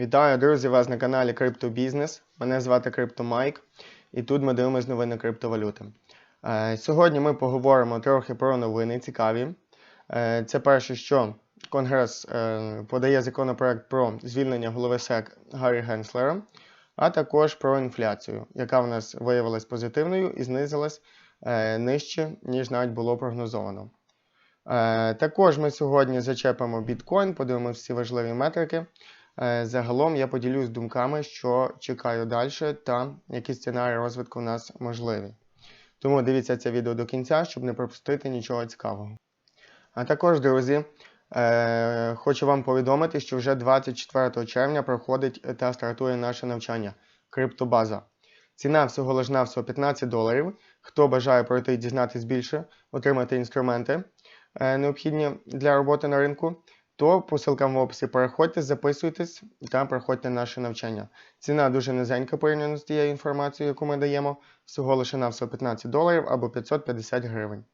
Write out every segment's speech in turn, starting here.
Вітаю, друзі, вас на каналі Криптобізнес. Мене звати CryptoMike, і тут ми дивимося новини криптовалюти. Е, Сьогодні ми поговоримо трохи про новини цікаві. Е, Це перше, що Конгрес е, подає законопроект про звільнення голови СЕК Гаррі Генслера, а також про інфляцію, яка в нас виявилась позитивною і знизилась нижче, ніж навіть було прогнозовано. Також ми сьогодні зачепимо біткоін, подивимося всі важливі метрики. Е, Загалом я поділюсь думками, що чекаю далі та які сценарії розвитку у нас можливі. Тому дивіться це відео до кінця, щоб не пропустити нічого цікавого. А також, друзі, е, хочу вам повідомити, що вже 24 червня проходить та стартує наше навчання Криптобаза. Ціна всього лиш навсього 15 доларів. Хто бажає пройти і дізнатись більше, отримати інструменти е, необхідні для роботи на ринку, то по ссылкам в описі переходьте, записуйтесь та проходьте наше навчання. Ціна дуже низенька порівняно з тією інформацією, яку ми даємо, всього лише на всього 15 доларів або 550 гривень.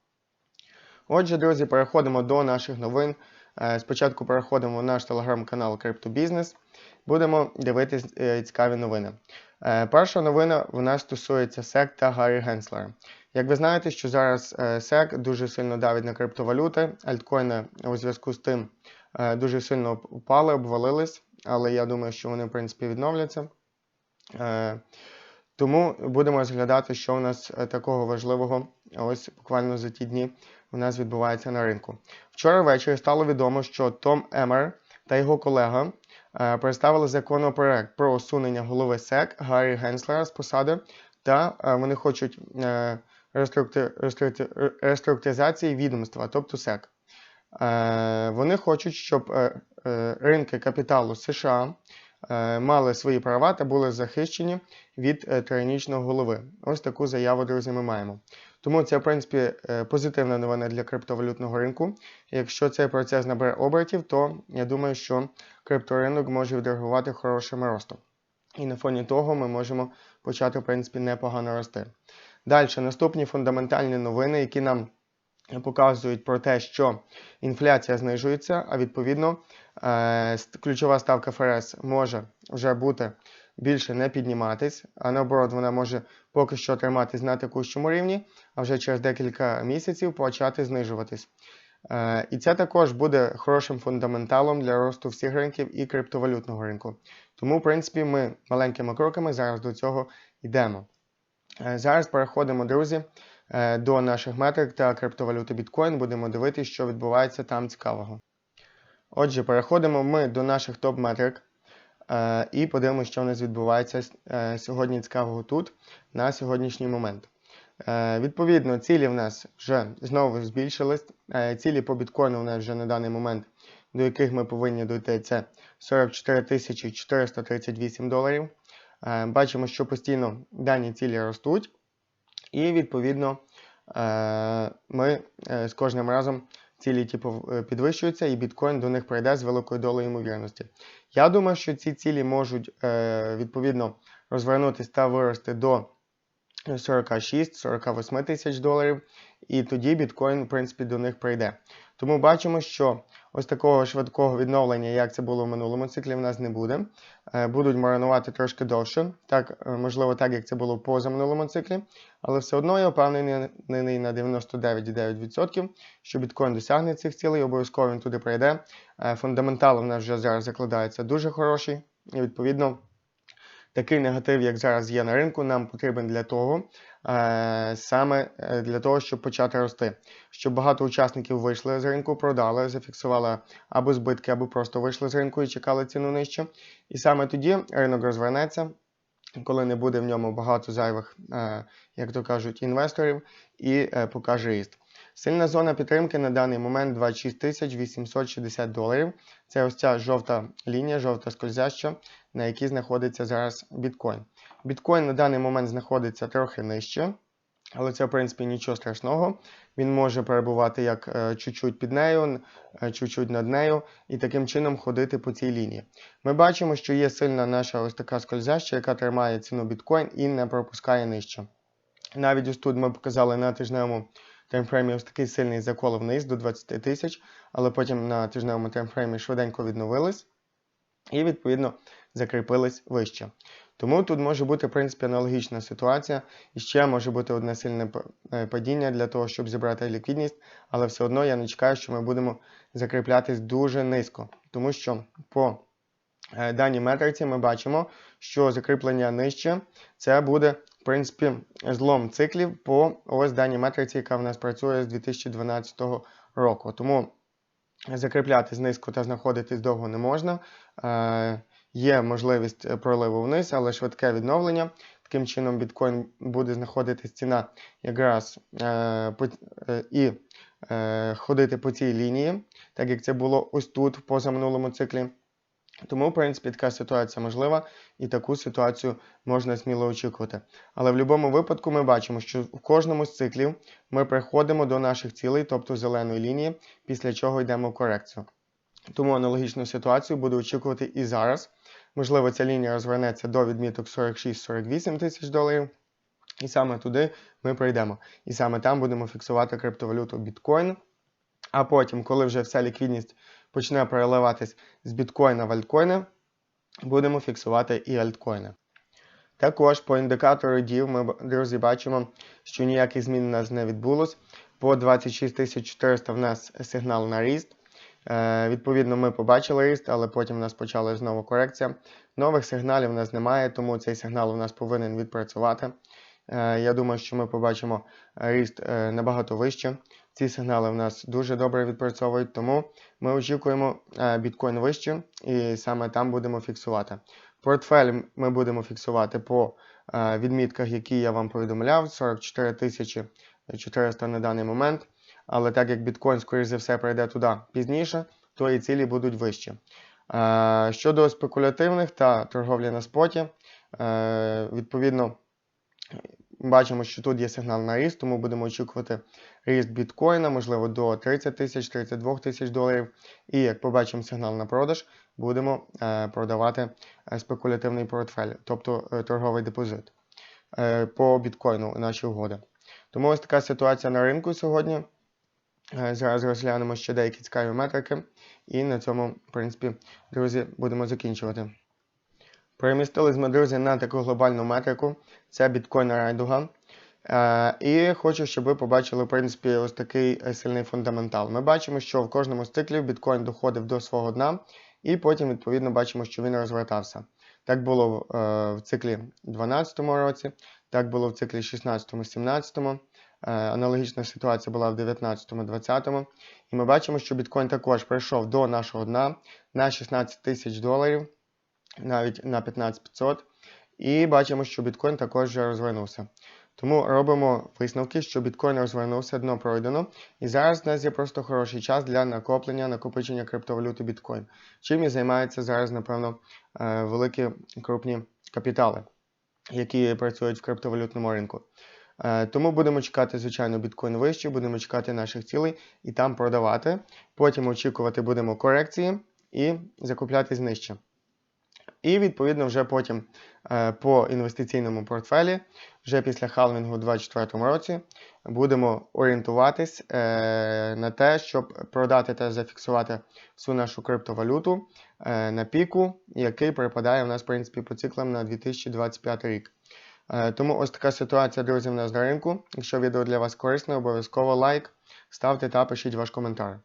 Отже, друзі, переходимо до наших новин. Е, Спочатку переходимо в наш телеграм-канал Криптобізнес. Будемо дивитись е, цікаві новини. Е, Перша новина в нас стосується SEC та Гаррі Генслера. Як ви знаєте, що зараз SEC дуже сильно давить на криптовалюти, альткоїни у зв'язку з тим дуже сильно впали, обвалились, але я думаю, що вони в принципі відновляться. Е, Тому будемо розглядати, що у нас е, такого важливого ось буквально за ті дні у нас відбувається на ринку. Вчора ввечері стало відомо, що Том Емер та його колега е, представили законопроект про усунення голови СЕК Гаррі Генслера з посади, та е, вони хочуть е, реструктуризації відомства, тобто СЕК. Е, Вони хочуть, щоб е, е, ринки капіталу США мали свої права та були захищені від тиранічного голови. Ось таку заяву, друзі, ми маємо. Тому це, в принципі, позитивна новина для криптовалютного ринку. Якщо цей процес набере обертів, то я думаю, що крипторинок може відреагувати хорошим ростом. І на фоні того ми можемо почати, в принципі, непогано рости. Далі, наступні фундаментальні новини, які нам показують про те, що інфляція знижується, а відповідно е, ключова ставка ФРС може вже бути більше не підніматись, а наоборот, вона може поки що триматись на текущому рівні, а вже через декілька місяців почати знижуватись. Е, І це також буде хорошим фундаменталом для росту всіх ринків і криптовалютного ринку. Тому, в принципі, ми маленькими кроками зараз до цього йдемо. Е, Зараз переходимо, друзі, до наших метрик та криптовалюти біткоін. Будемо дивитися, що відбувається там цікавого. Отже, переходимо ми до наших топ-метрик е, і подивимося, що в нас відбувається е, сьогодні цікавого тут на сьогоднішній момент. Е, Відповідно, цілі в нас вже знову збільшились. Е, Цілі по біткоїну в нас вже на даний момент, до яких ми повинні дойти, це 44 тисячі 438 доларів. Е, Бачимо, що постійно дані цілі ростуть, і відповідно е, ми е, з кожним разом цілі типу, е, підвищуються, і біткоін до них прийде з великою долею ймовірності. Я думаю, що ці цілі можуть відповідно розвернутися та вирости до 46-48 тисяч доларів, і тоді біткоін, в принципі, до них прийде. Тому бачимо, що ось такого швидкого відновлення, як це було в минулому циклі, в нас не буде. Е, Будуть маринувати трошки довше, так, е, можливо, так, як це було в позаминулому циклі, але все одно я впевнений на 99,9%, що біткоін досягне цих цілей, обов'язково він туди прийде. Е, Фундаментал у нас вже зараз закладається дуже хороший, і відповідно. Такий негатив, як зараз є на ринку, нам потрібен для того, е, саме е, для того, щоб почати рости. Щоб багато учасників вийшли з ринку, продали, зафіксували або збитки, або просто вийшли з ринку і чекали ціну нижче. І саме тоді ринок розвернеться, коли не буде в ньому багато зайвих, е, як то кажуть, інвесторів, і покаже ріст. Сильна зона підтримки на даний момент 26 860 доларів. Це ось ця жовта лінія, жовта скользяща, на якій знаходиться зараз біткоін. Біткоін на даний момент знаходиться трохи нижче, але це, в принципі, нічого страшного. Він може перебувати як е, чуть-чуть під нею, е, чуть-чуть над нею, і таким чином ходити по цій лінії. Ми бачимо, що є сильна наша ось така скользяща, яка тримає ціну біткоін і не пропускає нижче. Навіть ось тут ми показали на тижневому таймфреймі ось такий сильний закол вниз до 20 тисяч, але потім на тижневому таймфреймі швиденько відновились. і відповідно закріпились вище. Тому тут може бути, в принципі, аналогічна ситуація. І ще може бути одне сильне е, падіння для того, щоб зібрати ліквідність, але все одно я не чекаю, що ми будемо закріплятись дуже низько. Тому що по е, даній метриці ми бачимо, що закріплення нижче це буде, принципі, злом циклів по ось даній метриці, яка в нас працює з 2012 року. Тому закріплятись низько та знаходитись довго не можна. Е, Є можливість проливу вниз, але швидке відновлення. Таким чином, біткоін буде знаходитись ціна якраз е, е, і ходити по цій лінії, так як це було ось тут в позаминулому циклі. Тому, в принципі, така ситуація можлива, і таку ситуацію можна сміло очікувати. Але в будь-якому випадку ми бачимо, що в кожному з циклів ми приходимо до наших цілей, тобто зеленої лінії, після чого йдемо в корекцію. Тому аналогічну ситуацію буду очікувати і зараз. Можливо, ця лінія розвернеться до відміток 46-48 тисяч доларів. І саме туди ми прийдемо. І саме там будемо фіксувати криптовалюту біткоін. А потім, коли вже вся ліквідність почне переливатись з біткоїна в альткоїни, будемо фіксувати і альткоїни. Також по індикатору DIV ми, друзі, бачимо, що ніяких змін у нас не відбулось. По 26 400 в нас сигнал на ріст. Е, відповідно, ми побачили ріст, але потім у нас почала знову корекція. Нових сигналів у нас немає, тому цей сигнал у нас повинен відпрацювати. Е, я думаю, що ми побачимо ріст е, набагато вище. Ці сигнали в нас дуже добре відпрацьовують, тому ми очікуємо е, біткоін вище і саме там будемо фіксувати. Портфель ми будемо фіксувати по е, відмітках, які я вам повідомляв, 44 тисячі 400 на даний момент. Але так як біткоін, скоріш за все, прийде туди пізніше, то і цілі будуть вищі. Е, Щодо спекулятивних та торговлі на споті, е, відповідно, бачимо, що тут є сигнал на ріст, тому будемо очікувати ріст біткоїна, можливо, до 30 тисяч, 32 тисяч доларів. І як побачимо сигнал на продаж, будемо е, продавати е, спекулятивний портфель, тобто е, торговий депозит по біткоїну наші угоди. Тому ось така ситуація на ринку сьогодні. Зараз розглянемо ще деякі цікаві метрики. І на цьому, в принципі, друзі, будемо закінчувати. Перемістились ми, друзі, на таку глобальну метрику. Це біткоін райдуга. Е, і хочу, щоб ви побачили, в принципі, ось такий е, сильний фундаментал. Ми бачимо, що в кожному з циклів біткоін доходив до свого дна, і потім, відповідно, бачимо, що він розвертався. Так було е, в циклі 2012 році, так було в циклі 16-17. Е, аналогічна ситуація була в 19-20. І ми бачимо, що біткоін також прийшов до нашого дна на 16 тисяч доларів, навіть на 15500. І бачимо, що біткоін також розвернувся. Тому робимо висновки, що біткоін розвернувся, дно пройдено. І зараз в нас є просто хороший час для накоплення, накопичення криптовалюти біткоін. Чим і займаються зараз, напевно, е, великі крупні капітали, які працюють в криптовалютному ринку. Е, Тому будемо чекати, звичайно, біткоін вище, будемо чекати наших цілей і там продавати. Потім очікувати будемо корекції і закуплятись нижче. І відповідно вже потім е, по інвестиційному портфелі, вже після халвінгу у 2024 році, будемо орієнтуватись е, на те, щоб продати та зафіксувати всю нашу криптовалюту е, на піку, який припадає в нас, в принципі, по циклам на 2025 рік. Тому ось така ситуація, друзі, в нас на ринку. Якщо відео для вас корисне, обов'язково лайк, ставте та пишіть ваш коментар.